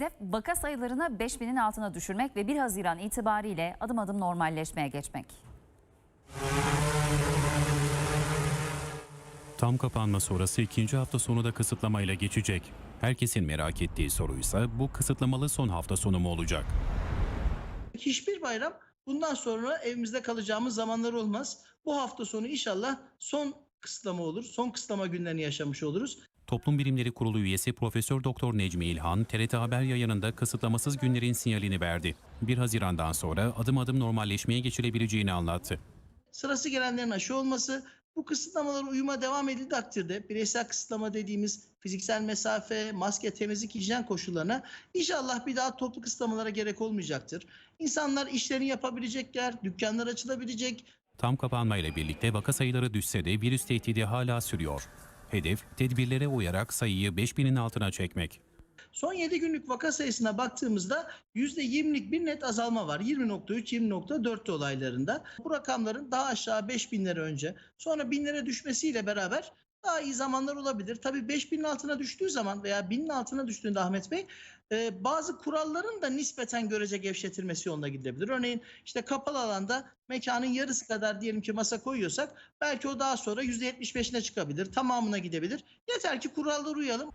Hedef vaka sayılarını 5000'in altına düşürmek ve 1 Haziran itibariyle adım adım normalleşmeye geçmek. Tam kapanma sonrası ikinci hafta sonu da kısıtlamayla geçecek. Herkesin merak ettiği soruysa bu kısıtlamalı son hafta sonu mu olacak? Hiçbir bayram bundan sonra evimizde kalacağımız zamanlar olmaz. Bu hafta sonu inşallah son kısıtlama olur. Son kısıtlama günlerini yaşamış oluruz. Toplum Bilimleri Kurulu üyesi Profesör Doktor Necmi İlhan, TRT Haber yayınında kısıtlamasız günlerin sinyalini verdi. 1 Haziran'dan sonra adım adım normalleşmeye geçilebileceğini anlattı. Sırası gelenlerin aşı olması, bu kısıtlamalara uyuma devam edildiği takdirde bireysel kısıtlama dediğimiz fiziksel mesafe, maske, temizlik, hijyen koşullarına inşallah bir daha toplu kısıtlamalara gerek olmayacaktır. İnsanlar işlerini yapabilecekler, dükkanlar açılabilecek, Tam kapanmayla birlikte vaka sayıları düşse de virüs tehdidi hala sürüyor. Hedef, tedbirlere uyarak sayıyı 5000'in altına çekmek. Son 7 günlük vaka sayısına baktığımızda %20'lik bir net azalma var. 20.3-20.4 olaylarında. Bu rakamların daha aşağı 5000'lere önce sonra binlere düşmesiyle beraber daha iyi zamanlar olabilir. Tabii 5000'in altına düştüğü zaman veya 1000'in altına düştüğünde Ahmet Bey e, bazı kuralların da nispeten görece gevşetilmesi yoluna gidebilir. Örneğin işte kapalı alanda mekanın yarısı kadar diyelim ki masa koyuyorsak belki o daha sonra %75'ine çıkabilir, tamamına gidebilir. Yeter ki kurallara uyalım.